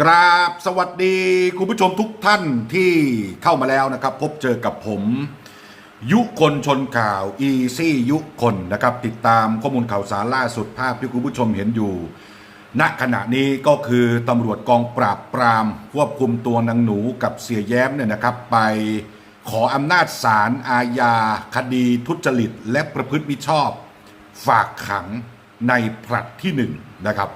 กราบสวัสดีคุณผู้ชมทุกท่านที่เข้ามาแล้วนะครับ พบเจอกับผม ยุคนชนข่าวอีซี่ยุคนนะครับ ติดตามข้อมูลข่าวสารล่าสุดภาพที่คุณผู้ชมเห็นอยู่ณขณะนี้ก็คือตำรวจกองปราบปรามควบคุมตัวนางหนูกับเสียแย้มเนี่ยนะครับ ไปขออำนาจศาลอาญา คดีทุจริต และประพฤติมิชอบ ฝากขังในผลัดที่หนึ่งนะครับ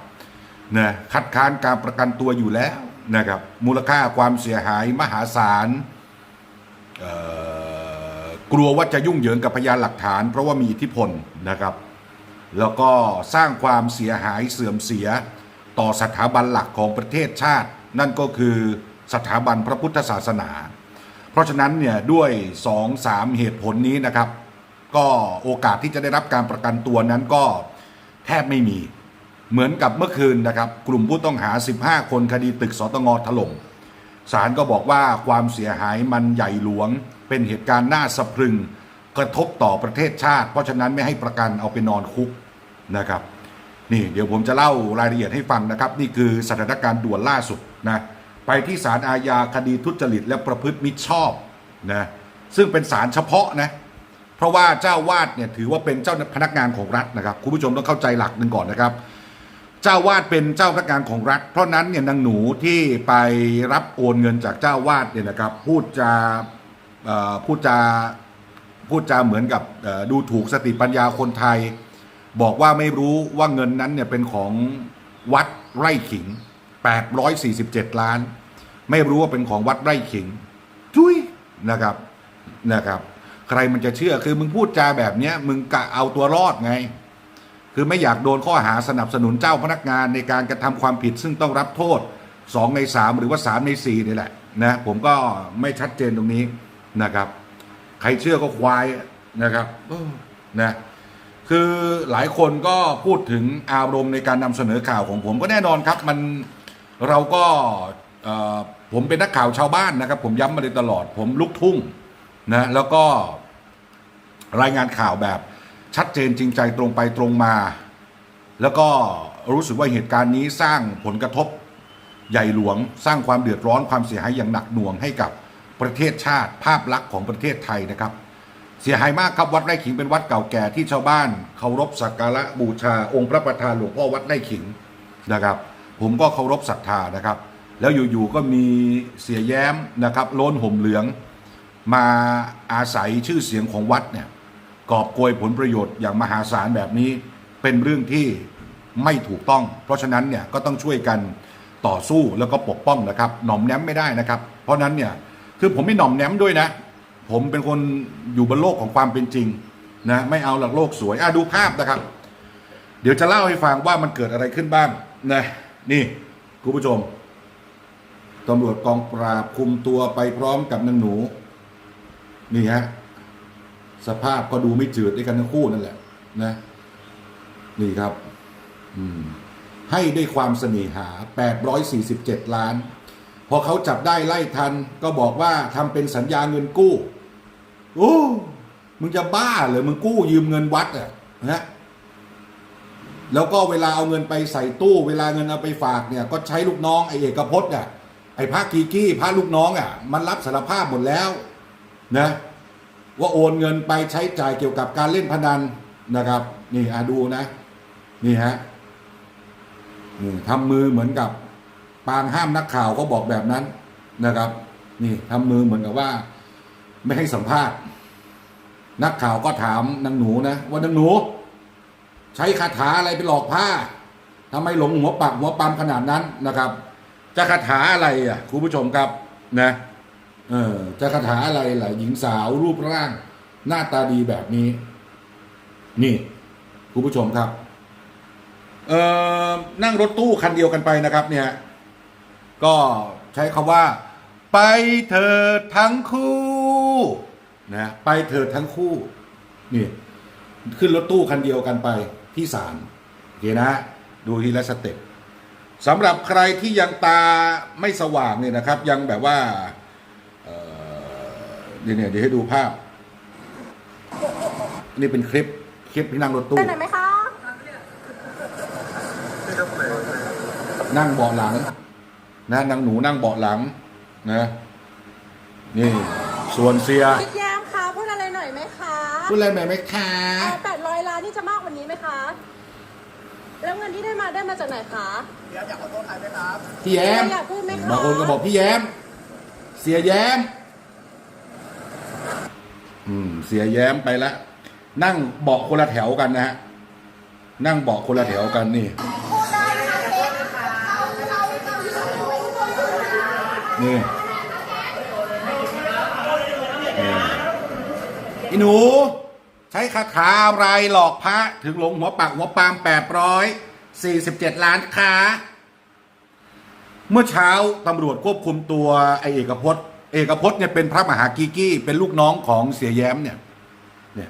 นะคัดค้านการประกันตัวอยู่แล้วนะครับ มูลค่าความเสียหายมหาศาลกลัวว่าจะยุ่งเหยิงกับพยานหลักฐาน เพราะว่ามีอิทธิพลนะครับ แล้วก็สร้างความเสียหายเสื่อมเสียต่อสถาบันหลักของประเทศชาติ นั่นก็คือสถาบันพระพุทธศาสนา เพราะฉะนั้นเนี่ยด้วย2อสามเหตุผลนี้นะครับ ก็โอกาสที่จะได้รับการประกันตัวนั้นก็แทบไม่มี เหมือนกับเมื่อคืนนะครับกลุ่มผู้ต้องหา 15 คนคดีตึกสตงถล่มศาลก็บอกว่าความเสียหายมันใหญ่หลวง เป็นเหตุการณ์น่าสะพรึงกระทบต่อประเทศชาติ เพราะฉะนั้นไม่ให้ประกันเอาไปนอนคุกนะครับ นี่เดี๋ยวผมจะเล่ารายละเอียดให้ฟังนะครับ นี่คือสถานการณ์ด่วนล่าสุดนะไปที่ศาลอาญาคดีทุจริตและประพฤติมิชอบนะซึ่งเป็นศาลเฉพาะนะเพราะว่าเจ้าวาดเนี่ยถือว่าเป็นเจ้าพนักงานของรัฐนะครับคุณผู้ชมต้องเข้าใจหลักหนึ่งก่อนนะครับ เจ้าวาดเป็นเจ้าพนักงานของรัฐ เพราะนั้นเนี่ยนางหนูที่ไปรับโอนเงินจากเจ้าวาดเนี่ยนะครับ พูดจาเอ่อพูดจาพูดจาเหมือนกับเอ่อดูถูกสติปัญญาคนไทย บอกว่าไม่รู้ว่าเงินนั้นเนี่ยเป็นของวัดไร่ขิง 847 ล้าน ไม่รู้ว่าเป็นของวัดไร่ขิง จุ้ยนะครับนะครับ ใครมันจะเชื่อคือมึงพูดจาแบบเนี้ยมึงกะเอาตัวรอดไง คือไม่อยากโดนข้อหาสนับสนุนเจ้าพนักงานในการกระทำความผิด ซึ่งต้องรับโทษ 2 ใน 3 หรือว่า 3 ใน4นี่แหละนะผมก็ไม่ชัดเจนตรงนี้นะครับ ใครเชื่อก็ควายนะครับนะคือหลายคนก็พูดถึงอารมณ์ในการนำเสนอข่าวของผมก็แน่นอนครับมันเราก็ผมเป็นนักข่าวชาวบ้านนะครับ ผมย้ำมาโดยตลอด ผมลุกทุ่งนะแล้วก็รายงานข่าวแบบ ชัดเจนจริงใจตรงไปตรงมา แล้วก็รู้สึกว่าเหตุการณ์นี้สร้างผลกระทบใหญ่หลวง สร้างความเดือดร้อนความเสียหายอย่างหนักหน่วงให้กับประเทศชาติภาพลักษณ์ของประเทศไทยนะครับ เสียหายมากครับวัดไร่ขิงเป็นวัดเก่าแก่ที่ชาวบ้านเคารพสักการะบูชา องค์พระประธานหลวงพ่อวัดไร่ขิงนะครับ ผมก็เคารพศรัทธานะครับ แล้วอยู่ๆก็มีเสียแย้มนะครับโล้นห่มเหลือง มาอาศัยชื่อเสียงของวัดเนี่ย กอบโกยผลประโยชน์อย่างมหาศาลแบบนี้ เป็นเรื่องที่ไม่ถูกต้อง เพราะฉะนั้นเนี่ยก็ต้องช่วยกันต่อสู้แล้วก็ปกป้องนะครับ หน่อมแนมไม่ได้นะครับ เพราะฉะนั้นเนี่ยคือผมไม่หน่อมแนมด้วยนะ ผมเป็นคนอยู่บนโลกของความเป็นจริงนะไม่เอาหลักโลกสวยอะดูภาพนะครับ เดี๋ยวจะเล่าให้ฟังว่ามันเกิดอะไรขึ้นบ้างนะนี่คุณผู้ชมตำรวจกองปราบคุมตัวไปพร้อมกับนางหนู นี่ฮะ สภาพก็ดูไม่จืดด้วยกันทั้งคู่นั่นแหละ นะ นี่ครับ อืม ให้ด้วยความเสน่หา 847 ล้าน พอเขาจับได้ไล่ทัน ก็บอกว่าทำเป็นสัญญาเงินกู้ โอ้มึงจะบ้าเหรอมึงกู้ยืมเงินวัดอะนะแล้วก็เวลาเอาเงินไปใส่ตู้ เวลาเงินเอาไปฝากเนี่ย ก็ใช้ลูกน้องไอเอกพจน์อะไอพระกีกี้พระลูกน้องอะ มันรับสารภาพหมดแล้ว นะ ว่าโอนเงินไปใช้จ่ายเกี่ยวกับการเล่นพนันนะครับ นี่อะดูนะ นี่ฮะนี่ทำมือเหมือนกับ ปางห้ามนักข่าวเขาบอกแบบนั้นนะครับ นี่ทำมือเหมือนกับว่า ไม่ให้สัมภาษณ์ นักข่าวก็ถามนางหนูนะว่านางหนู ใช้คาถาอะไรไปหลอกผ้าทำไมหลงหัวปักหัวปั๊มขนาดนั้นนะครับ จะคาถาอะไรอะคุณผู้ชมครับนะ เออจะคาถาอะไรหล่ะหญิงสาวรูปร่าง หน้าตาดีแบบนี้ นี่คุณผู้ชมครับเอ่อนั่งรถตู้คันเดียวกันไปนะครับ เนี่ย ก็ใช้คำว่า ไปเถิดทั้งคู่นะไปเถิดทั้งคู่ นี่ ขึ้นรถตู้คันเดียวกันไปที่ศาลโอเคนะ ดูทีละสเต็ปสำหรับใครที่ยังตาไม่สว่างเนี่ยนะครับ ยังแบบว่า ดี๋ยวเนี่ยเดี๋ยวให้ดูภาพ นี่เป็นคลิปคลิปที่นั่งรถตู้ไปไหนไหมคะ นั่งเบาะหลังนะนางหนูนั่งเบาะหลังนะนี่ส่วนเสียคิดแย้มคะพูดอะไรหน่อยไหมคะพูดอะไรหน่อยไหมคะแปดร้อยล้านนี่จะมากกว่านี้ไหมคะ แล้วเงินที่ได้มาได้มาจากไหนคะพี่แย้มอยากพูดไหมคะบางคนก็บอกพี่แย้ม เสียแย้ม อืม เสียแย้มไปแล้วนั่งเบาะคนละแถวกันนะฮะ นั่งเบาะคนละแถวกันนี่ นี่อีหนู ใช้คาถาอะไรหลอกพระถึงหลงหัวปักหัวปามแปดร้อยสี่สิบเจ็ดล้านค้า เมื่อเช้าตำรวจควบคุมตัวไอเอกพจน์ เอกพจน์เนี่ยเป็นพระมหากีกี้ เป็นลูกน้องของเสียแย้มเนี่ย เนี่ย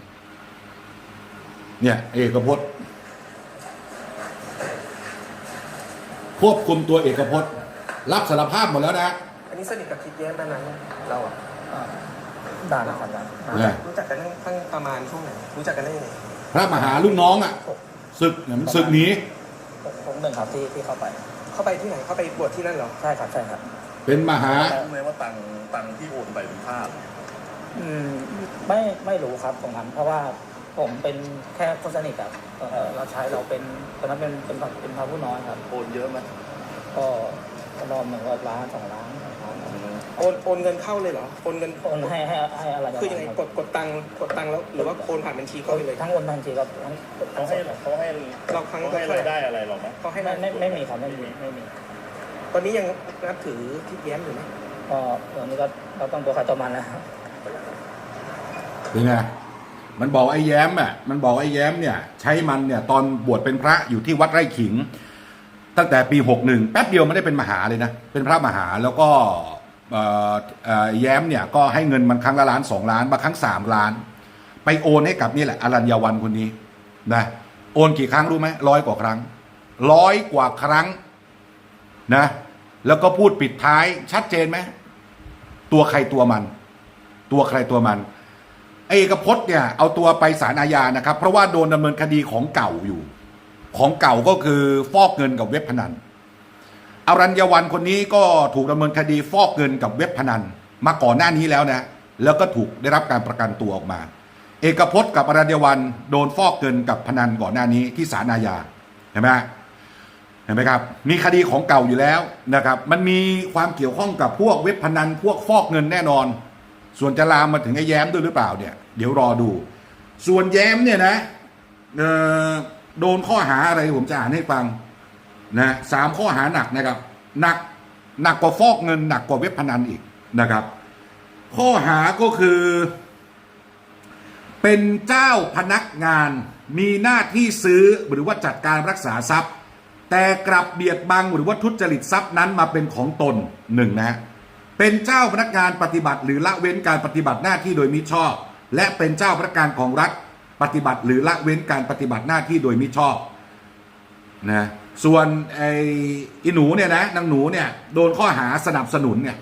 เนี่ยเอกพจน์ ควบคุมตัวเอกพจน์ รับสารภาพหมดแล้วนะ อันนี้สนิทกับทิดแย้มมานานยังเราอะด่าแล้วครับด่าเนี่ยรู้จักกันตั้งประมาณช่วงไหนรู้จักกันได้ยังไงพระมหาลูกน้องอะศึกเนี่ยมันศึกหนีผมผมหนึ่งครับที่ที่เข้าไป เข้าไปที่ไหนเข้าไปบวชที่นั่นเหรอใช่ครับใช่ครับ เป็นมหา รู้ไหมว่าตังค์ตังค์ที่โอนไปเป็นค่าอะไรอืมไม่ไม่รู้ครับตรงนั้นเพราะว่าผมเป็นแค่คนสนิทครับเอ่อเราใช้เราเป็นตอนนั้นเป็นเป็นเป็นพระผู้น้อยครับ โอนเยอะไหมก็ก็รอบหนึ่งก็ล้านสองล้านสามล้านโอนโอนเงินเข้าเลยเหรอ โอนเงินโอนให้ให้ให้อะไรประมาณคือยังไงนั้นกดกดตังค์กดตังค์แล้วหรือว่าโอนผ่านบัญชีเข้าไปเลย ทั้งโอนบัญชีครับทั้งเขาให้เขาให้เราครั้งเขาให้รายได้อะไรเราไหมเขาให้ไม่ไม่ไม่มีครับไม่มีไม่มีต อนนี้ยังนับถือทิดแย้มอยู่ไหมก็ตอนนี้ก็เราต้องตัวใครตัวมันนะครับเป็นไงมันบอกไอ้แย้มอะมันบอกไอ้แย้มเนี่ย ใช้มันเนี่ย ตอนบวชเป็นพระอยู่ที่วัดไร่ขิง ตั้งแต่ปีหกหนึ่งแป๊บเดียวไม่ได้เป็นมหาเลยนะเป็นพระมหาแล้วก็เอ่อเอ่อแย้มเนี่ยก็ให้เงินมันครั้งละล้านสองล้านบางครั้งสามล้าน ไปโอนให้กับนี่แหละอรัญญาวันคนนี้นะโอนกี่ครั้งรู้ไหมร้อยกว่าครั้งร้อยกว่าครั้งนะ แล้วก็พูดปิดท้ายชัดเจนไหมตัวใครตัวมัน ตัวใครตัวมันเอกพจน์เนี่ยเอาตัวไปศาลอาญานะครับ เพราะว่าโดนดำเนินคดีของเก่าอยู่ ของเก่าก็คือฟอกเงินกับเว็บพนันอารัญญวันคนนี้ก็ถูกดำเนินคดีฟอกเงินกับเว็บพนัน มาก่อนหน้านี้แล้วนะแล้วก็ถูกได้รับการประกันตัวออกมา เอกพจน์กับอารัญญวันโดนฟอกเงินกับพนันก่อนหน้านี้ที่ศาลอาญาเห็นไหม เห็นไหมครับ มีคดีของเก่าอยู่แล้วนะครับ มันมีความเกี่ยวข้องกับพวกเว็บพนันพวกฟอกเงินแน่นอน ส่วนจะลามมาถึงไอ้แย้มด้วยหรือเปล่าเนี่ย เดี๋ยวรอดู ส่วนแย้มเนี่ยนะโดนข้อหาอะไรผมจะอ่านให้ฟังนะสามข้อหาหนักนะครับหนักหนักกว่าฟอกเงินหนักกว่าเว็บพนันอีกนะครับ ข้อหาก็คือ เป็นเจ้าพนักงานมีหน้าที่ซื้อหรือว่าจัดการรักษาทรัพย์ แต่กลับเบียดบังหรือว่าทุจริตทรัพย์นั้นมาเป็นของตนหนึ่งนะฮะเป็นเจ้าพนักงานปฏิบัติหรือละเว้นการปฏิบัติหน้าที่โดยมิชอบ และเป็นเจ้าพนักงานของรัฐปฏิบัติหรือละเว้นการปฏิบัติหน้าที่โดยมิชอบนะส่วนไอ้อีหนูเนี่ยนะนางหนูเนี่ยโดนข้อหาสนับสนุนเนี่ย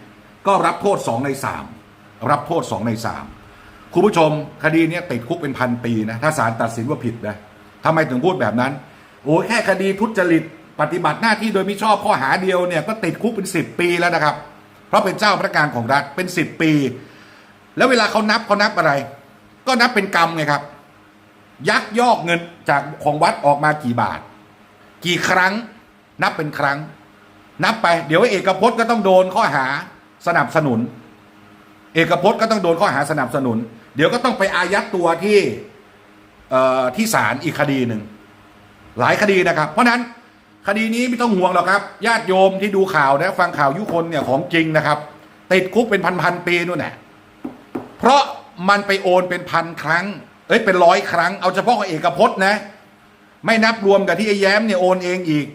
ก็รับโทษสองในสามรับโทษสองในสามคุณผู้ชมคดีนี้ติดคุกเป็นพันปีนะถ้าศาลตัดสินว่าผิดนะทำไมถึงพูดแบบนั้น โอ้ยแค่คดีทุจริต ปฏิบัติหน้าที่โดยมิชอบข้อหาเดียวเนี่ยก็ติดคุกเป็นสิบปีแล้วนะครับ เพราะเป็นเจ้าพนักงานของรัฐเป็นสิบปี แล้วเวลาเขานับเขานับอะไร ก็นับเป็นกรรมไงครับ ยักยอกเงินจากของวัดออกมากี่บาท กี่ครั้ง นับเป็นครั้ง นับไป เดี๋ยวเอกพจน์ก็ต้องโดนข้อหาสนับสนุน เอกพจน์ก็ต้องโดนข้อหาสนับสนุน เดี๋ยวก็ต้องไปอายัดตัวที่ที่ศาลอีกคดีหนึ่ง หลายคดีนะครับ เพราะนั้นคดีนี้ไม่ต้องห่วงหรอกครับญาติโยมที่ดูข่าวนะฟังข่าวยุคนเนี่ยของจริงนะครับ ติดคุกเป็นพันๆปีนู่นแหละเพราะมันไปโอนเป็นพันครั้ง เอ้ยเป็นร้อยครั้งเอาเฉพาะของเอกพจน์นะ ไม่นับรวมกับที่ไอ้แย้มเนี่ยโอนเองอีก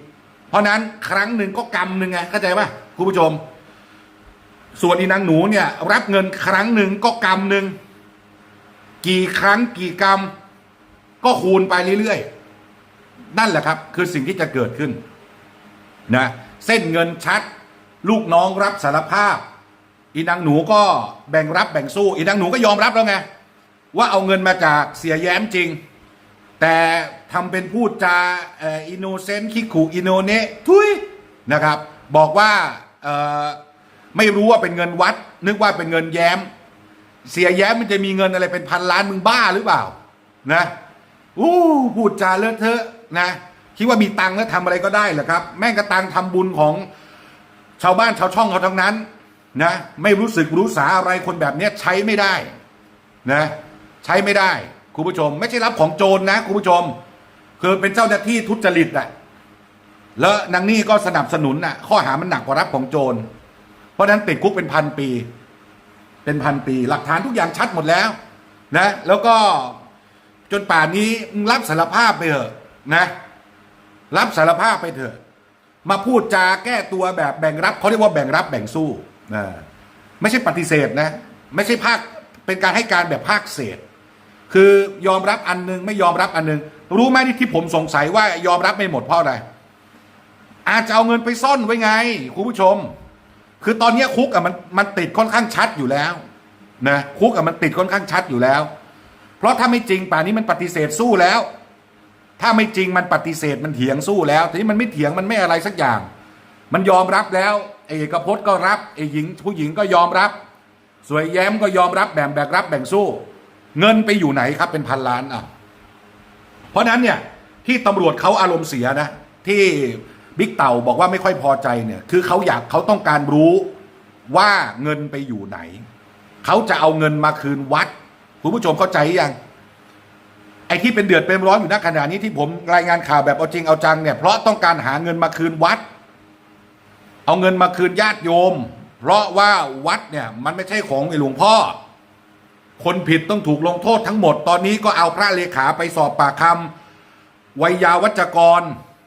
เพราะนั้นครั้งหนึ่งก็กรรมหนึ่งไงเข้าใจป่ะคุณผู้ชม ส่วนอีนางหนูเนี่ย รับเงินครั้งหนึ่งก็กรรมหนึ่งกี่ครั้งกี่กรรม ก็คูณไปเรื่อยๆ นั่นแหละครับ คือสิ่งที่จะเกิดขึ้นนะเส้นเงินชัด ลูกน้องรับสารภาพ อีนางหนูก็แบ่งรับแบ่งสู้ อีนางหนูก็ยอมรับแล้วไงว่าเอาเงินมาจากเสียแย้มจริง แต่ทำเป็นพูดจาอินโนเซนต์คิกขู่อินโนเนทุยนะครับ บอกว่าไม่รู้ว่าเป็นเงินวัด นึกว่าเป็นเงินแย้ม เสียแย้มมันจะมีเงินอะไรเป็นพันล้านมึงบ้าหรือเปล่า นะอู้พูดจาเลอะเทอะ นะคิดว่ามีตังค์แล้วทำอะไรก็ได้เหรอครับ แม่งกระตังทำบุญของชาวบ้านชาวช่องเขาทั้งนั้นนะไม่รู้สึกรู้สาอะไรคนแบบเนี้ยใช้ไม่ได้นะใช้ไม่ได้คุณผู้ชม ไม่ใช่รับของโจรนะคุณผู้ชม คือเป็นเจ้าหน้าที่ทุจริตอะแล้วนางนี่ก็สนับสนุนอะข้อหามันหนักกว่ารับของโจร เพราะฉะนั้นติดคุกเป็นพันปี เป็นพันปี หลักฐานทุกอย่างชัดหมดแล้วนะแล้วก็จนป่านนี้มึงรับสารภาพไปเถอะ นะ รับสารภาพไปเถอะ มาพูดจาแก้ตัวแบบแบ่งรับเขาเรียกว่าแบ่งรับแบ่งสู้นะไม่ใช่ปฏิเสธนะ ไม่ใช่ภาคเป็นการให้การแบบภาคเศษ คือยอมรับอันนึงไม่ยอมรับอันนึง รู้ไหมที่ที่ผมสงสัยว่ายอมรับไม่หมดเพราะอะไรอาจจะเอาเงินไปซ่อนไว้ไงคุณผู้ชม คือตอนนี้คุกอะมันมันติดค่อนข้างชัดอยู่แล้วนะคุกอะมันติดค่อนข้างชัดอยู่แล้ว เพราะถ้าไม่จริงป่านนี้มันปฏิเสธสู้แล้ว ถ้าไม่จริงมันปฏิเสธมันเถียงสู้แล้วทีนี้มันไม่เถียงมันไม่อะไรสักอย่าง มันยอมรับแล้วเอกพจน์ก็รับไอ้หญิงผู้หญิงก็ยอมรับ สวยแย้มก็ยอมรับแบ่งแบ่งรับแบ่งสู้ เงินไปอยู่ไหนครับเป็นพันล้านอะเพราะฉะนั้นเนี่ยที่ตำรวจเขาอารมณ์เสียนะ ที่บิ๊กเต่าบอกว่าไม่ค่อยพอใจเนี่ยคือเขาอยากเขาต้องการรู้ว่าเงินไปอยู่ไหน เขาจะเอาเงินมาคืนวัดคุณผู้ชมเข้าใจยัง ไอ้ที่เป็นเดือดเป็นร้อนอยู่ณขณะนี้ที่ผมรายงานข่าวแบบเอาจริงเอาจังเนี่ยเพราะต้องการหาเงินมาคืนวัด เอาเงินมาคืนญาติโยม เพราะว่าวัดเนี่ยมันไม่ใช่ของไอ้หลวงพ่อ คนผิดต้องถูกลงโทษทั้งหมด ตอนนี้ก็เอาพระเลขาไปสอบปากคำวัยาวัจกร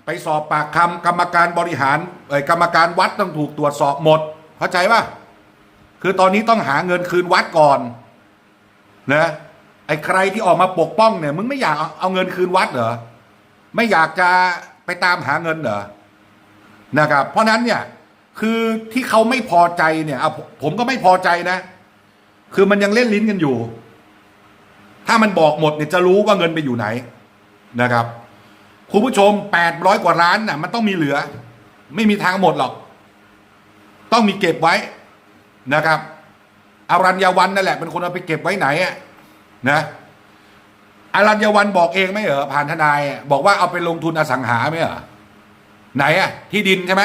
ไปสอบปากคำกรรมการบริหารเอ่ยกรรมการวัดต้องถูกตรวจสอบหมด เข้าใจป่ะคือตอนนี้ต้องหาเงินคืนวัดก่อนนะ ไอ้ใครที่ออกมาปกป้องเนี่ยมึงไม่อยากเอาเงินคืนวัดเหรอไม่อยากจะไปตามหาเงินเหรอนะครับ เพราะนั้นเนี่ยคือที่เขาไม่พอใจเนี่ยเอาผมก็ไม่พอใจนะ คือมันยังเล่นลิ้นกันอยู่ ถ้ามันบอกหมดเนี่ยจะรู้ว่าเงินไปอยู่ไหนนะครับคุณผู้ชมแปดร้อยกว่าล้านน่ะ มันต้องมีเหลือ ไม่มีทางหมดหรอก ต้องมีเก็บไว้นะครับอารัญญาวันนั่นแหละเป็นคนเอาไปเก็บไว้ไหนอะ นะอารัญญวันบอกเองไม่เหรอผ่านทนาย บอกว่าเอาไปลงทุนอสังหาไม่เหรอไหนอะที่ดินใช่ไหม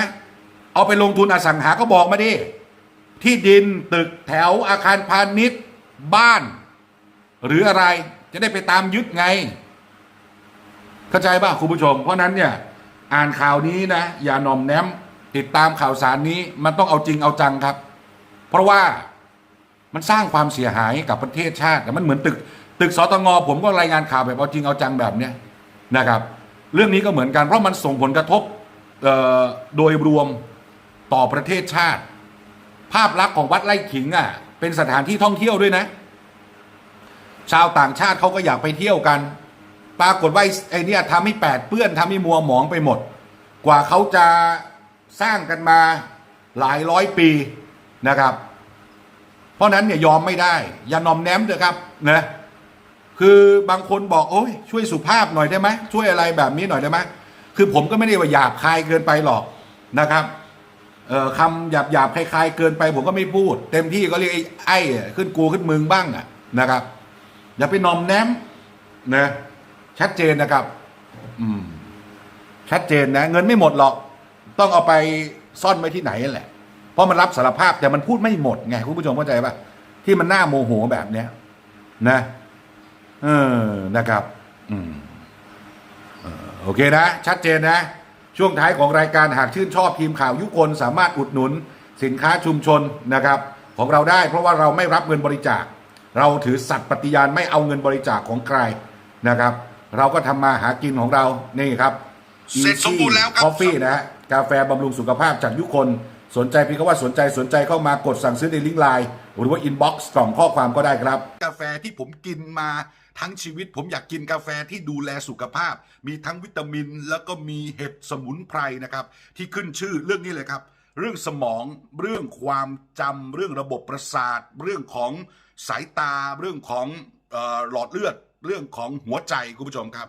เอาไปลงทุนอสังหาก็บอกมาดิที่ดินตึกแถวอาคารพาณิชย์ บ้าน หรืออะไรจะได้ไปตามยึดไง เข้าใจป่ะคุณผู้ชม เพราะนั้นเนี่ยอ่านข่าวนี้นะ อย่าหนอมแนมติดตามข่าวสารนี้มันต้องเอาจริงเอาจังครับ เพราะว่า มันสร้างความเสียหายกับประเทศชาติแต่มันเหมือนตึก ตึกสตงผมก็รายงานข่าวแบบเอาจริงเอาจังแบบเนี้ยนะครับ เรื่องนี้ก็เหมือนกันเพราะมันส่งผลกระทบเอ่อโดยรวมต่อประเทศชาติ ภาพลักษณ์ของวัดไร่ขิงอะเป็นสถานที่ท่องเที่ยวด้วยนะ ชาวต่างชาติเขาก็อยากไปเที่ยวกัน ปรากฏว่าไอ้ไอ้เนี่ยทำให้แปดเปื้อนทำให้มัวหมองไปหมด กว่าเขาจะสร้างกันมาหลายร้อยปีนะครับ เพราะนั้นเนี่ยยอมไม่ได้ อย่านอมแนมเถอะครับนะคือบางคนบอกโอ้ยช่วยสุภาพหน่อยได้ไหมช่วยอะไรแบบนี้หน่อยได้ไหมคือผมก็ไม่ได้ว่าหยาบคายเกินไปหรอกนะครับคำหยาบหยาบคลายๆเกินไปผมก็ไม่พูด เต็มที่ก็เรียกไอ้ไอ้ขึ้นกูขึ้นมึงบ้างอะนะครับ อย่าไปนอมแนมนะชัดเจนนะครับ อืมชัดเจนนะ เงินไม่หมดหรอก ต้องเอาไปซ่อนไว้ที่ไหนนั่นแหละ เพราะมันรับสารภาพแต่มันพูดไม่หมดไงคุณผู้ชมเข้าใจปะที่มันน่าโมโหแบบเนี้ยนะเออนะครับ อืมโอเคนะ ชัดเจนนะ ช่วงท้ายของรายการหากชื่นชอบทีมข่าวยุคนสามารถอุดหนุน สินค้าชุมชนนะครับ ของเราได้เพราะว่าเราไม่รับเงินบริจาค เราถือสัตย์ปฏิญาณไม่เอาเงินบริจาคของใครนะครับ เราก็ทำมาหากินของเรานี่ครับเสร็จสมบูรณ์แล้วครับ Easy คอฟฟี่นะฮะกาแฟบำรุงสุขภาพจากยุคน สนใจพี่ก็ว่าสนใจสนใจเข้ามากดสั่งซื้อในลิงก์ไลน์หรือว่าอินบ็อกซ์กล่องข้อความก็ได้ครับ กาแฟที่ผมกินมาทั้งชีวิต ผมอยากกินกาแฟที่ดูแลสุขภาพ มีทั้งวิตามิน แล้วก็มีเห็ดสมุนไพรนะครับ ที่ขึ้นชื่อเรื่องนี้เลยครับ เรื่องสมองเรื่องความจำเรื่องระบบประสาท เรื่องของสายตา เรื่องของออหลอดเลือด เรื่องของหัวใจคุณผู้ชมครับ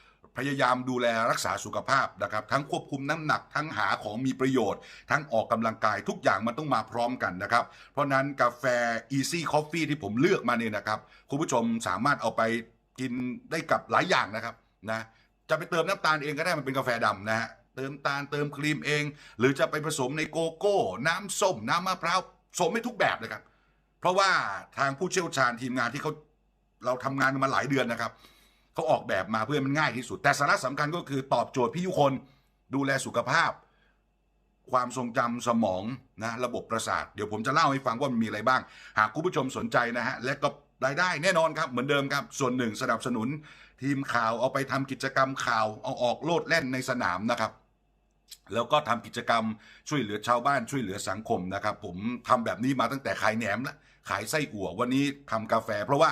พยายามดูแลรักษาสุขภาพนะครับทั้งควบคุมน้ำหนักทั้งหาของมีประโยชน์ ทั้งออกกำลังกายทุกอย่างมันต้องมาพร้อมกันนะครับ เพราะนั้นกาแฟ Easy Coffee ที่ผมเลือกมาเนี่ยนะครับ คุณผู้ชมสามารถเอาไปกินได้กับหลายอย่างนะครับนะจะไปเติมน้ำตาลเองก็ได้มันเป็นกาแฟดำนะฮะเติมตาลเติมครีมเอง หรือจะไปผสมในโกโก้ น้ำส้ม น้ำมะพร้าวสมให้ทุกแบบเลยครับ เพราะว่าทางผู้เชี่ยวชาญทีมงานที่เขาเราทำงานกันมาหลายเดือนนะครับ เขาออกแบบมาเพื่อมันง่ายที่สุด แต่สาระสำคัญก็คือตอบโจทย์พี่ยุคนดูแลสุขภาพ ความทรงจำสมองนะระบบประสาท เดี๋ยวผมจะเล่าให้ฟังว่ามันมีอะไรบ้าง หากคุณผู้ชมสนใจนะฮะและก็รายได้แน่นอนครับเหมือนเดิมครับ ส่วนหนึ่งสนับสนุน ทีมข่าวเอาไปทำกิจกรรมข่าวเอาออกโลดแล่นในสนามนะครับ แล้วก็ทำกิจกรรมช่วยเหลือชาวบ้านช่วยเหลือสังคมนะครับ ผมทำแบบนี้มาตั้งแต่ขายแหนมละขายไส้อั่ววันนี้ทำกาแฟ เพราะว่า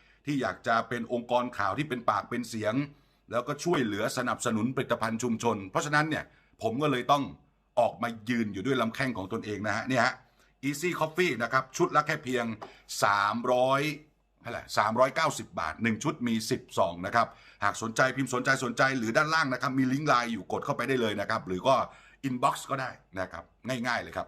ที่อยากจะเป็นองค์กรข่าวที่เป็นปากเป็นเสียง แล้วก็ช่วยเหลือสนับสนุนผลิตภัณฑ์ชุมชน เพราะฉะนั้นเนี่ยผมก็เลยต้องออกมายืนอยู่ด้วยลำแข้งของตนเองนะฮะเนี่ยฮะ Easy Coffee นะครับ ชุดละแค่เพียง 300อะไร390 บาท 1 ชุดมี 10ซองนะครับ หากสนใจพิมพ์สนใจสนใจหรือด้านล่างนะครับ มีลิงก์ไลน์อยู่กดเข้าไปได้เลยนะครับ หรือก็อินบ็อกซ์ก็ได้นะครับ ง่ายๆเลยครับ